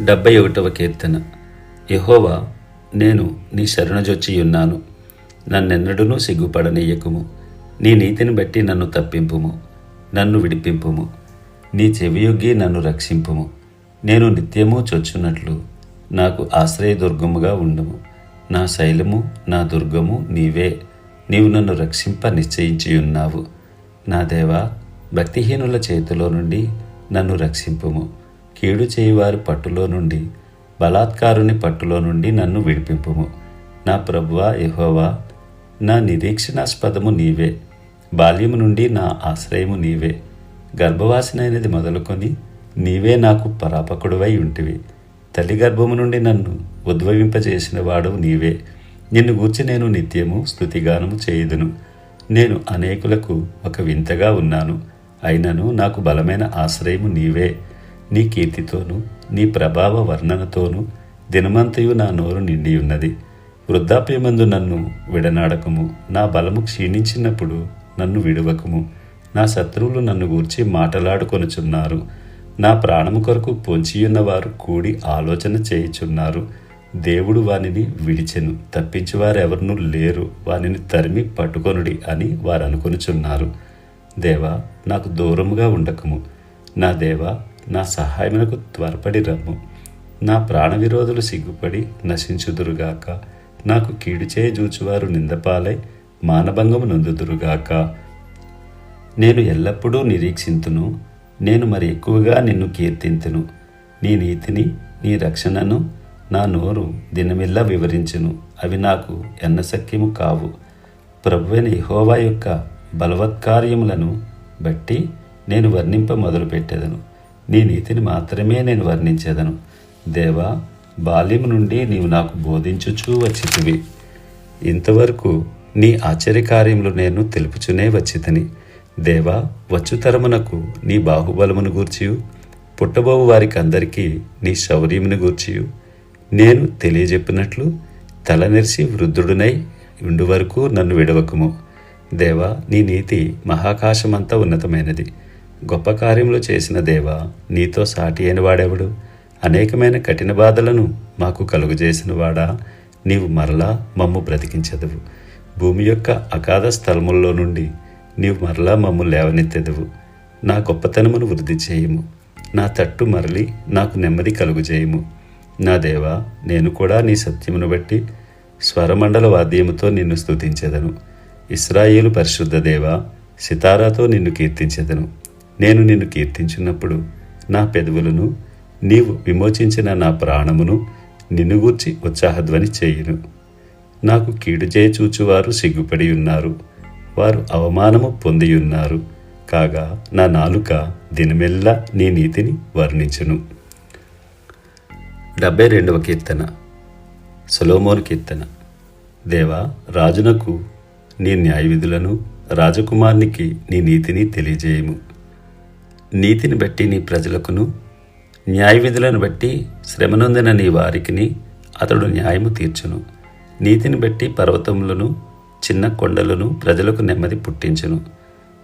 డెబ్బై ఒకటవ కీర్తన. యహోవా నేను నీ శరణజొచ్చి ఉన్నాను నన్నెన్నడూనూ సిగ్గుపడనీయకుము. నీ నీతిని బట్టి నన్ను తప్పింపుము నన్ను విడిపింపుము. నీ చెవియొగ్గి నన్ను రక్షింపుము. నేను నిత్యము చొచ్చున్నట్లు నాకు ఆశ్రయదుర్గముగా ఉండము. నా శైలము నా దుర్గము నీవే. నీవు నన్ను రక్షింప నిశ్చయించి ఉన్నావు నా దేవా భక్తిహీనుల చేతిలో నుండి నన్ను రక్షింపుము. కీడు చేయువారి పట్టులో నుండి బలాత్కారుని పట్టులో నుండి నన్ను విడిపింపుము. నా ప్రభువా యహోవా నా నిరీక్షణాస్పదము నీవే. బాల్యము నుండి నా ఆశ్రయము నీవే. గర్భవాసినైనది మొదలుకొని నీవే నాకు పరాపకుడువై ఉంటివి. తల్లి గర్భము నుండి నన్ను ఉద్భవింపజేసిన వాడు నీవే. నిన్ను గూర్చి నేను నిత్యము స్థుతిగానము చేయుదును. నేను అనేకులకు ఒక వింతగా ఉన్నాను. అయినను నాకు బలమైన ఆశ్రయము నీవే. నీ కీర్తితోనూ నీ ప్రభావ వర్ణనతోనూ దినమంతయు నా నోరు నిండి ఉన్నది వృద్ధాప్యమందు నన్ను విడనాడకము. నా బలము క్షీణించినప్పుడు నన్ను విడవకము. నా శత్రువులు నన్ను గూర్చి మాటలాడుకొనుచున్నారు. నా ప్రాణము కొరకు పొంచియున్న వారు కూడి ఆలోచన చేయుచున్నారు. దేవుడు వానిని విడిచెను. తప్పించువారెవరునూ లేరు. వానిని తరిమి పట్టుకొనుడి అని వారు అనుకొనుచున్నారు దేవా నాకు దూరముగా ఉండకము. నా దేవా నా సహాయమునకు త్వరపడి రమ్ము. నా ప్రాణవిరోధులు సిగ్గుపడి నశించుదురుగాక. నాకు కీడు చేయజూచువారు నిందపాలై మానభంగము నొందుదురుగాక. నేను ఎల్లప్పుడూ నిరీక్షింతును. నేను మరి ఎక్కువగా నిన్ను కీర్తింతును. నీ నీతిని నీ రక్షణను నా నోరు దినమిల్లా వివరించును. అవి నాకు ఎన్నసక్యము కావు. ప్రభువైన యెహోవా యొక్క బలవత్కార్యములను బట్టి నేను వర్ణింప మొదలుపెట్టేదను. నీ నీతిని మాత్రమే నేను వర్ణించేదను. దేవా బాల్యం నుండి నీవు నాకు బోధించుచూ వచ్చితివి. ఇంతవరకు నీ ఆశ్చర్యకార్యములు నేను తెలుపుచునే వచ్చితని. దేవా వచ్చుతరమునకు నీ బాహుబలమును గూర్చియు. పుట్టబోవు వారికి అందరికీ నీ శౌర్యమును గూర్చియు. నేను తెలియజెప్పినట్లు తలనెరిసి వృద్ధుడునై ఉండు వరకు నన్ను విడవకుము. దేవా నీ నీతి మహాకాశమంతా ఉన్నతమైనది. గొప్ప కార్యములు చేసిన దేవా నీతో సాటి అయిన వాడెవడు? అనేకమైన కఠిన బాధలను మాకు కలుగజేసిన వాడా నీవు మరలా మమ్ము బ్రతికించదువు. భూమి యొక్క అగాధ స్థలముల్లో నుండి నీవు మరలా మమ్ము లేవనెత్తెదవు. నా గొప్పతనమును వృద్ధి చేయము. నా తట్టు మరలి నాకు నెమ్మది కలుగుజేయుము. నా దేవా నేను కూడా నీ సత్యమును బట్టి స్వరమండల వాద్యముతో నిన్ను స్తుతించెదను. ఇస్రాయేలు పరిశుద్ధ దేవ సితారాతో నిన్ను కీర్తించెదను. నేను నిన్ను కీర్తించినప్పుడు నా పెదవులను నీవు విమోచించిన నా ప్రాణమును నిన్ను గూర్చి ఉత్సాహధ్వని చేయును. నాకు కీడు చేయి సిగ్గుపడి ఉన్నారు. వారు అవమానము పొందియున్నారు కాగా నా నాలుక దినమెల్లా నీ నీతిని వర్ణించును. డెబ్బై రెండవ కీర్తన. సొలోమోను కీర్తన. దేవా రాజునకు నీ న్యాయ విధులను రాజకుమారునికి నీ నీతిని తెలియజేయము. నీతిని బట్టి నీ ప్రజలకును న్యాయ విధులను బట్టి శ్రమనొందిన నీ వారికిని అతడు న్యాయము తీర్చును. నీతిని బట్టి పర్వతములను చిన్న కొండలను ప్రజలకు నెమ్మది పుట్టించును.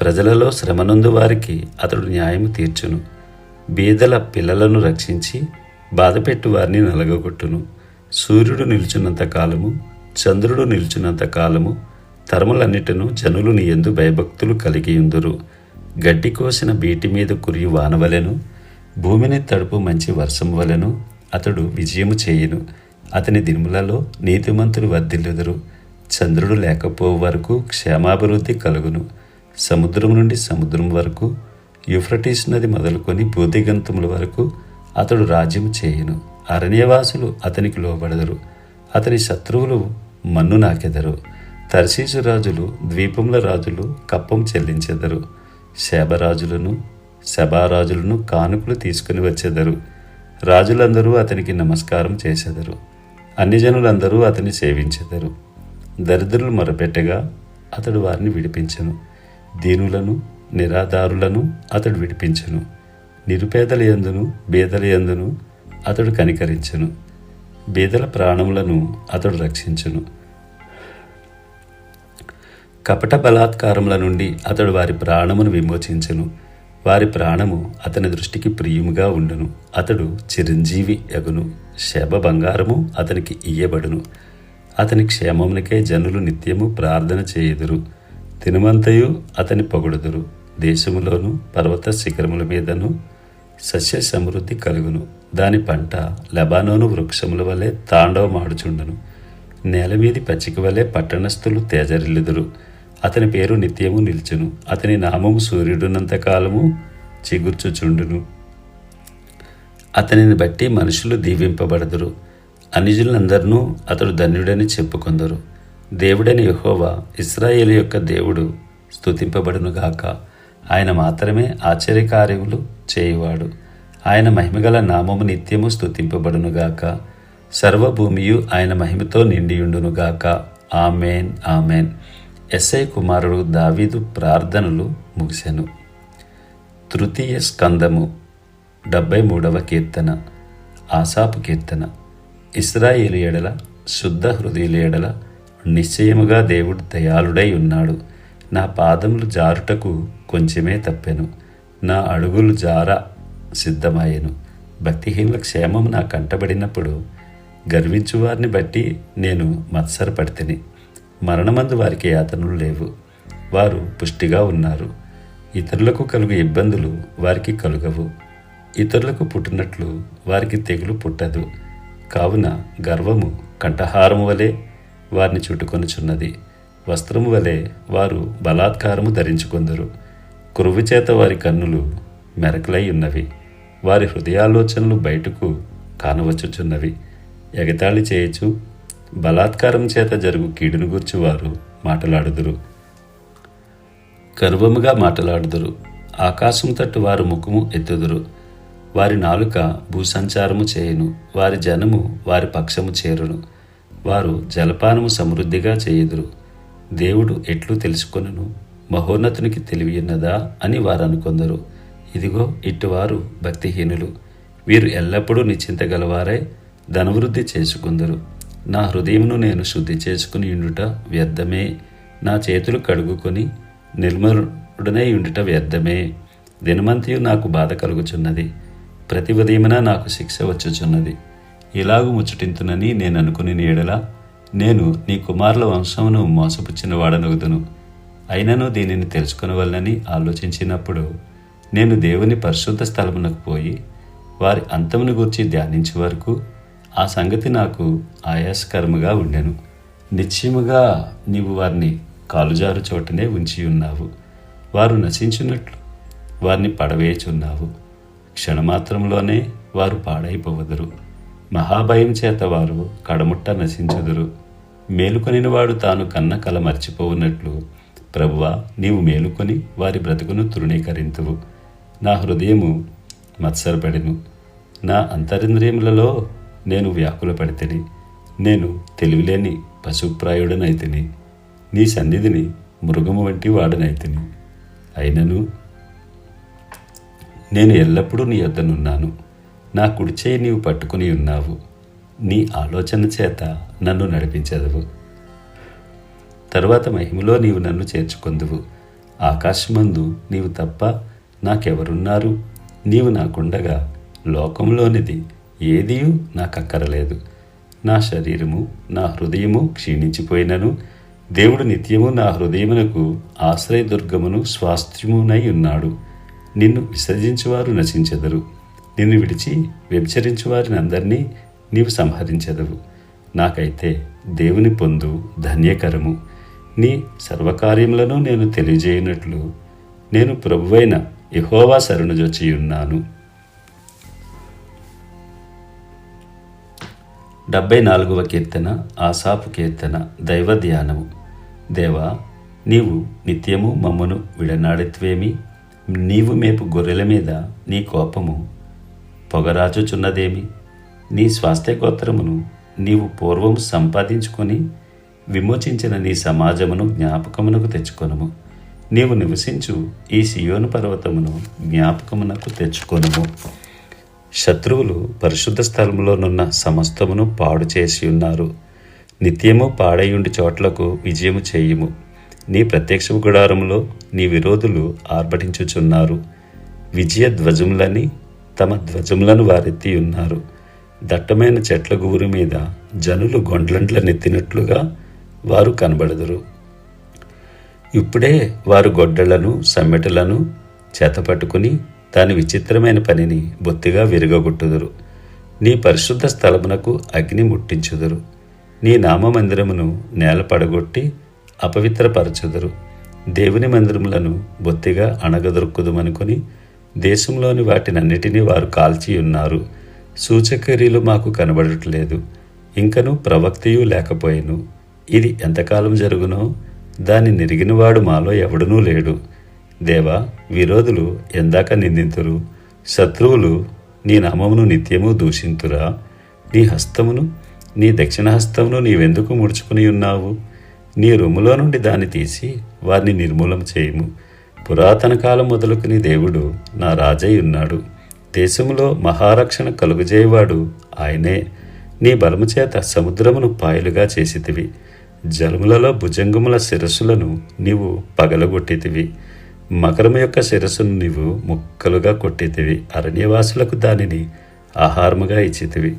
ప్రజలలో శ్రమనందు వారికి అతడు న్యాయము తీర్చును. బీదల పిల్లలను రక్షించి బాధపెట్టు వారిని నలగొట్టును సూర్యుడు నిలుచున్నంత కాలము చంద్రుడు నిలుచున్నంత కాలము తరములన్నిటను జనులు నీ ఎందు భయభక్తులు కలిగి ఉందురు. గడ్డి కోసిన బీటి మీద కురియు వానవలెను భూమిని తడుపు మంచి వర్షం వలెను అతడు విజయము చేయును. అతని దినుములలో నీతిమంతులు వర్ధిల్లుదురు. చంద్రుడు లేకపోవు వరకు క్షేమాభివృద్ధి కలుగును. సముద్రం నుండి సముద్రం వరకు యుఫ్రటీస్ నది మొదలుకొని బూదిగంతముల వరకు అతడు రాజ్యం చేయును. అరణ్యవాసులు అతనికి లోబడదరు. అతని శత్రువులు మన్ను నాకెదరు. తర్శీసు రాజులు ద్వీపముల రాజులు కప్పం చెల్లించెదరు. శేబరాజులను శబారాజులను కానుకలు తీసుకుని వచ్చేదరు. రాజులందరూ అతనికి నమస్కారం చేసెదరు. అన్ని జనులందరూ అతని సేవించెదరు. దరిద్రులు మొరపెట్టగా అతడు వారిని విడిపించెను. దీనులను నిరాధారులను అతడు విడిపించెను. నిరుపేదల యందును బీదల యందును అతడు కనికరించెను. బీదల ప్రాణములను అతడు రక్షించును. కపట బలాత్కారముల నుండి అతడు వారి ప్రాణమును విమోచించెను. వారి ప్రాణము అతని దృష్టికి ప్రియుముగా ఉండును. అతడు చిరంజీవి ఎగును. శబ బంగారము అతనికి ఇయ్యబడును. అతని క్షేమమునికే జనులు నిత్యము ప్రార్థన చేయుదురు. తినుమంతయు అతని పొగుడుదురు. దేశములోను పర్వత శిఖరముల మీదను సస్య సమృద్ధి కలుగును. దాని పంట లెబానోను వృక్షముల వలె తాండవమాడుచుండును. నేల మీది పచ్చిక వలె పట్టణస్థులు తేజరిల్లుదురు. అతని పేరు నిత్యము నిల్చును. అతని నామము సూర్యుడున్నంతకాలము చిగుర్చుచుండును. అతనిని బట్టి మనుషులు దీవింపబడదురు. అనిజులందరినూ అతడు ధన్యుడని చెప్పుకొందరు. దేవుడని యహోవా ఇస్రాయేల్ యొక్క దేవుడు స్థుతింపబడునుగాక ఆయన మాత్రమే ఆశ్చర్యకార్యములు చేయువాడు. ఆయన మహిమగల నామము నిత్యము స్థుతింపబడునుగాక సర్వభూమియు ఆయన మహిమతో నిండియుండునుగాక ఆమెన్ ఆమెన్. ఎస్ఐ కుమారుడు దావీదు ప్రార్థనలు ముగిసెను. తృతీయ స్కందము డెబ్బై మూడవ కీర్తన ఆసాపు కీర్తన. ఇస్రాయేలు ఎడల శుద్ధ హృదయుల ఎడల నిశ్చయముగా దేవుడు దయాళుడై ఉన్నాడు. నా పాదములు జారుటకు కొంచెమే తప్పెను. నా అడుగులు జార సిద్ధమాయెను. భక్తిహీనుల క్షేమం నా కంటబడినప్పుడు గర్వించువారిని బట్టి నేను మత్సరపడితిని. మరణమందు వారికి యాతనలు లేవు. వారు పుష్టిగా ఉన్నారు. ఇతరులకు కలుగు ఇబ్బందులు వారికి కలుగవు. ఇతరులకు పుట్టినట్లు వారికి తెగులు పుట్టదు. కావున గర్వము కంఠహారము వలె వారిని చుట్టుకొనుచున్నది. వస్త్రము వలె వారు బలాత్కారము ధరించుకొందరు. కురువు చేత వారి కన్నులు మెరకలై ఉన్నవి. వారి హృదయాలోచనలు బయటకు కానవచ్చుచున్నవి. ఎగతాళి చేయొచ్చు బలాత్కారం చేత జరుగు కీడును గూర్చి వారు మాట్లాడుదురు. గర్వముగా మాట్లాడుదురు. ఆకాశం తట్టు వారు ముఖము ఎత్తుదురు. వారి నాలుక భూసంచారము చేయును. వారి జనము వారి పక్షము చేరును. వారు జలపానము సమృద్ధిగా చేయుదురు. దేవుడు ఎట్లు తెలుసుకొనును? మహోన్నతునికి తెలివియున్నదా అని వారు అనుకొందరు. ఇదిగో ఇటువారు భక్తిహీనులు. వీరు ఎల్లప్పుడూ నిశ్చింతగలవారై ధనవృద్ధి చేసుకుందరు. నా హృదయమును నేను శుద్ధి చేసుకుని ఉండుట వ్యర్థమే. నా చేతులు కడుగుకొని నిర్మలుడనై ఉండుట వ్యర్థమే. దినమంతియు నాకు బాధ కలుగుచున్నది. ప్రతి ఉదయమున నాకు శిక్ష వచ్చుచున్నది. ఇలాగు ముచ్చటింతునని నేను అనుకుని నీడలా నేను నీ కుమారుల వంశమును మోసపుచ్చిన వాడనగుదును అయినను దీనిని తెలుసుకునవలనని ఆలోచించినప్పుడు నేను దేవుని పరిశుద్ధ స్థలమునకు పోయి వారి అంతమును గురించి ధ్యానించే వరకు ఆ సంగతి నాకు ఆయాసకరముగా ఉండెను. నిశ్చయముగా నీవు వారిని కాలుజారు చోటనే ఉంచి ఉన్నావు. వారు నశించినట్లు వారిని పడవేయుచున్నావు. క్షణమాత్రంలోనే వారు పాడైపోవదురు. మహాభయం చేత వారు కడముట్ట నశించుదురు. మేలుకొనినవాడు తాను కన్న కల మర్చిపోవున్నట్లు ప్రభువా నీవు మేలుకొని వారి బ్రతుకును తృణీకరింతువు. నా హృదయము మత్సరపడెను. నా అంతరింద్రియములలో నేను వ్యాకుల పడితిని నేను తెలివిలేని పశుప్రాయుడనైతిని నీ సన్నిధిని మృగము వంటి వాడనైతిని. అయినను నేను ఎల్లప్పుడూ నీ యొద్దనున్నాను. నా కుడిచేయి నీవు పట్టుకుని ఉన్నావు. నీ ఆలోచన చేత నన్ను నడిపించదవు. తరువాత మహిమలో నీవు నన్ను చేర్చుకొందువు. ఆకాశమందు నీవు తప్ప నాకెవరున్నారు? నీవు నాకుండగా లోకంలోనిది ఏదియూ నాకక్కరలేదు. నా శరీరము నా హృదయము క్షీణించిపోయినను. దేవుడు నిత్యము నా హృదయమునకు ఆశ్రయదుర్గమును స్వాస్థ్యమునై ఉన్నాడు. నిన్ను విసర్జించువారు నశించెదరు. నిన్ను విడిచి వ్యభిచరించువారిని అందరినీ నీవు సంహరించెదవు. నాకైతే దేవుని పొందు ధన్యకరము. నీ సర్వకార్యములను నేను తెలియజేయనట్లు నేను ప్రభువైన యహోవా శరణుజొచ్చి డెబ్బై నాలుగవ కీర్తన ఆసాపు కీర్తన దైవ ధ్యానము దేవా నీవు నిత్యము మమ్మను విడనాడిత్వేమి? నీవు మేపు గొర్రెల మీద నీ కోపము పొగరాచుచున్నదేమి నీ స్వాస్థ్యగోత్రమును నీవు పూర్వం సంపాదించుకొని విమోచించిన నీ సమాజమును జ్ఞాపకమునకు తెచ్చుకొనుము. నీవు నివసించు ఈ సియోను పర్వతమును జ్ఞాపకమునకు తెచ్చుకొనుము. శత్రువులు పరిశుద్ధ స్థలములోనున్న సమస్తమును పాడు చేసి ఉన్నారు. నిత్యము పాడయుండి చోట్లకు విజయము చేయుము. నీ ప్రత్యక్ష గుడారములో నీ విరోధులు ఆర్భటించుచున్నారు. విజయ ధ్వజములని తమ ధ్వజములను వారెత్తి ఉన్నారు. దట్టమైన చెట్ల గుబురు మీద జనులు గొండ్లంట్ల నెత్తినట్లుగా వారు కనబడదురు. ఇప్పుడే వారు గొడ్డళ్ళను సమ్మెటలను చేతపట్టుకుని దాని విచిత్రమైన పనిని బొత్తిగా విరగొట్టుదురు నీ పరిశుద్ధ స్థలమునకు అగ్ని ముట్టించుదురు. నీ నామమందిరమును నేల పడగొట్టి అపవిత్రపరచుదురు. దేవుని మందిరములను బొత్తిగా అణగదొరుకుదుమనుకొని దేశంలోని వాటినన్నిటినీ వారు కాల్చి ఉన్నారు. సూచకర్యలు మాకు కనబడట్లేదు. ఇంకను ప్రవక్తయు లేకపోయెను. ఇది ఎంతకాలం జరుగునో? దాన్ని నిరిగినవాడు మాలో ఎవడనూ లేడు. దేవా విరోధులు ఎందాక నిందింతురు శత్రువులు నీ నామమును నిత్యము దూషింతురా. నీ హస్తమును నీ దక్షిణ హస్తమును నీవెందుకు ముడుచుకుని ఉన్నావు? నీ రొమ్ములో నుండి దాన్ని తీసి వారిని నిర్మూలం చేయము. పురాతన కాలం మొదలుకుని దేవుడు నా రాజై ఉన్నాడు. దేశములో మహారక్షణ కలుగజేయవాడు ఆయనే. నీ బలము చేత సముద్రమును పాయలుగా చేసితివి. జలములలో భుజంగముల శిరస్సులను నీవు పగలగొట్టితివి. మకరము యొక్క శిరస్సును నీవు ముక్కలుగా కొట్టేతివి. అరణ్యవాసులకు దానిని ఆహారముగా ఇచ్చితివి.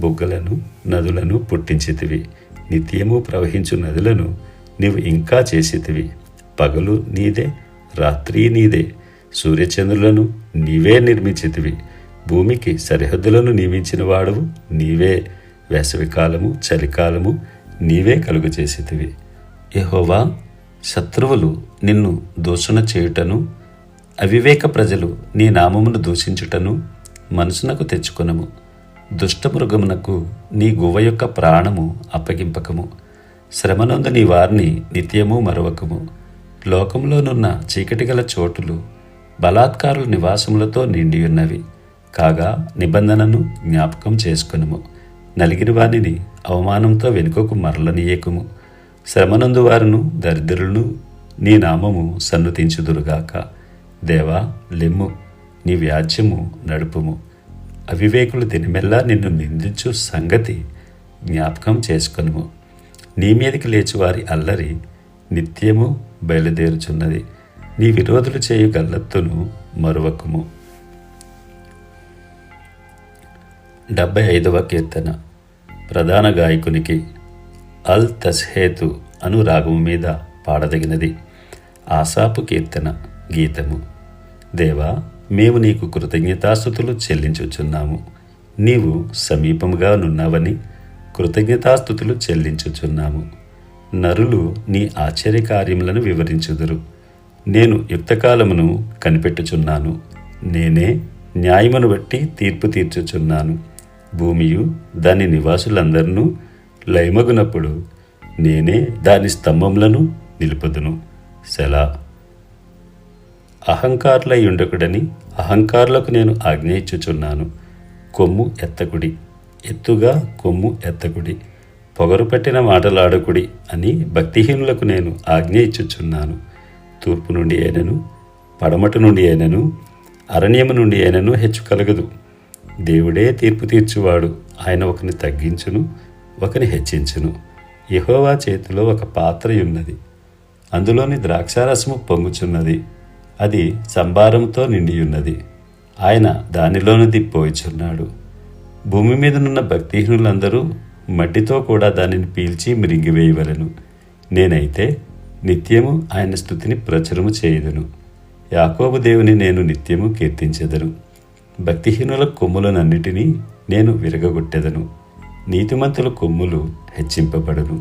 బుగ్గలను నదులను పుట్టించితివి. నిత్యము ప్రవహించు నదులను నీవు ఇంకా చేసితివి. పగలు నీదే రాత్రి నీదే. సూర్యచంద్రులను నీవే నిర్మించితివి. భూమికి సరిహద్దులను నియమించిన వాడవు నీవే. వేసవికాలము చలికాలము నీవే కలుగు చేసితివి యహోవా శత్రువులు నిన్ను దూషణ చేయుటను అవివేక ప్రజలు నీ నామమును దూషించుటను మనసునకు తెచ్చుకొనము. దుష్టమృగమునకు నీ గువ్వ యొక్క ప్రాణము అప్పగింపకము. శ్రమనందు నీ వారిని నిత్యము మరవకము. లోకంలోనున్న చీకటి గల చోటులు బలాత్కారుల నివాసములతో నిండియున్నవి. కాగా నిబంధనను జ్ఞాపకం చేసుకునుము. నలిగిన వారిని అవమానంతో వెనుకకు మరలనీయకుము. శ్రమనందు వారును దరిద్రులను నీ నామము సన్నతించుదురుగాక. దేవా లెమ్ము నీ వ్యాజ్యము నడుపుము. అవివేకులు దినమెల్లా నిన్ను నిందించు సంగతి జ్ఞాపకం చేసుకొనుము. నీ మీదకి లేచి వారి అల్లరి నిత్యము బయలుదేరుచున్నది. నీ విరోధులు చేయు గల్లత్తును మరువకుము. డెబ్బై ఐదవ కీర్తన. ప్రధాన గాయకునికి అల్ తస్హేతు అను రాగము మీద పాడదగినది. ఆసాపు కీర్తన గీతము. దేవా మేము నీకు కృతజ్ఞతాస్థుతులు చెల్లించుచున్నాము. నీవు సమీపముగా నున్నావని కృతజ్ఞతాస్థుతులు చెల్లించుచున్నాము. నరులు నీ ఆశ్చర్య కార్యములను వివరించుదురు. నేను యుక్తకాలమును కనిపెట్టుచున్నాను. నేనే న్యాయమును బట్టి తీర్పు తీర్చుచున్నాను. భూమియు దాని నివాసులందరినూ లయమగునప్పుడు నేనే దాని స్తంభములను నిలుపుదును. సెలా. అహంకారులై ఉండకుడని అహంకారులకు నేను ఆజ్ఞ ఇచ్చుచున్నాను. కొమ్ము ఎత్తకుడి. ఎత్తుగా కొమ్ము ఎత్తకుడి. పొగరు పెట్టిన మాటలాడకుడి అని భక్తిహీనులకు నేను ఆజ్ఞ ఇచ్చుచున్నాను. తూర్పు నుండి అయినను పడమటి నుండి అయినను అరణ్యము నుండి అయినను హెచ్చు కలగదు దేవుడే తీర్పు తీర్చువాడు. ఆయన ఒకరిని తగ్గించును ఒకని హెచ్చించును. యహోవా చేతిలో ఒక పాత్ర ఉన్నది అందులోని ద్రాక్షారసము పొంగుచున్నది. అది సంభారంతో నిండియున్నది. ఆయన దానిలోనిది పోయిచున్నాడు భూమి మీదనున్న భక్తిహీనులందరూ మట్టితో కూడా దానిని పీల్చి మిరింగివేయవలను నేనైతే నిత్యము ఆయన స్థుతిని ప్రచురము చేయదును. యాకోబు దేవుని నేను నిత్యము కీర్తించెదను. భక్తిహీనుల కొమ్ములనన్నిటినీ నేను విరగగొట్టెదను. నీతిమంతుల కొమ్ములు హెచ్చింపబడును